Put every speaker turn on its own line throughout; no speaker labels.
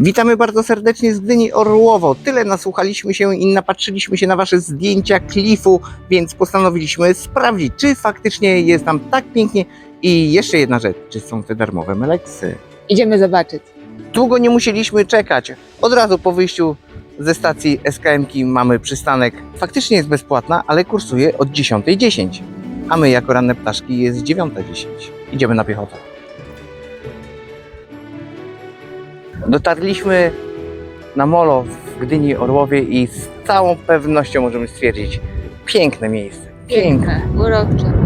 Witamy bardzo serdecznie z Gdyni Orłowo. Tyle nasłuchaliśmy się i napatrzyliśmy się na Wasze zdjęcia klifu, więc postanowiliśmy sprawdzić, czy faktycznie jest tam tak pięknie. I jeszcze jedna rzecz, czy są te darmowe meleksy.
Idziemy zobaczyć.
Długo nie musieliśmy czekać. Od razu po wyjściu ze stacji SKM-ki mamy przystanek. Faktycznie jest bezpłatna, ale kursuje od 10.10. A my jako ranne ptaszki jest 9.10. Idziemy na piechotę. Dotarliśmy na molo w Gdyni Orłowie i z całą pewnością możemy stwierdzić piękne miejsce. Piękne.
urocze.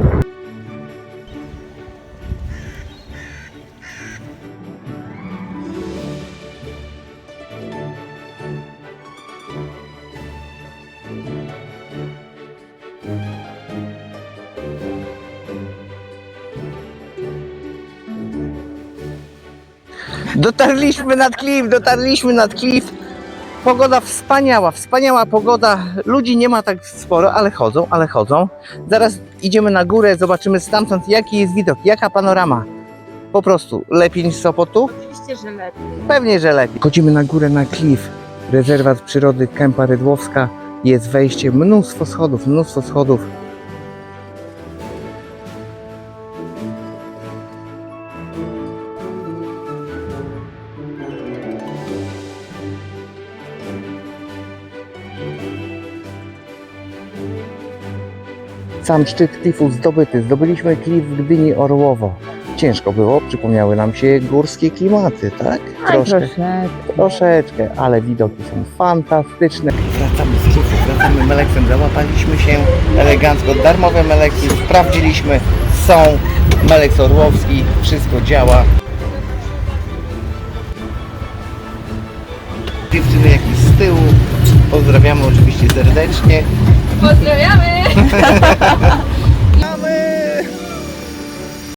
Dotarliśmy nad klif, dotarliśmy nad klif. Pogoda wspaniała, wspaniała pogoda. Ludzi nie ma tak sporo, ale chodzą, ale chodzą. Zaraz idziemy na górę, zobaczymy stamtąd jaki jest widok, jaka panorama. Po prostu lepiej niż Sopotu?
Oczywiście, że lepiej.
Pewnie, że lepiej. Chodzimy na górę na klif. Rezerwat przyrody Kępa Rydłowska. Jest wejście, mnóstwo schodów, mnóstwo schodów. Sam szczyt klifu zdobyty. Zdobyliśmy klif w Gdyni Orłowo. Ciężko było, przypomniały nam się górskie klimaty, tak?
Aj, troszeczkę.
Troszeczkę, ale widoki są fantastyczne. Wracamy z klifu, wracamy meleksem, załapaliśmy się elegancko, darmowe meleksy, sprawdziliśmy, są, meleks orłowski, wszystko działa. Dziewczyny jakieś z tyłu, pozdrawiamy oczywiście serdecznie.
Pues.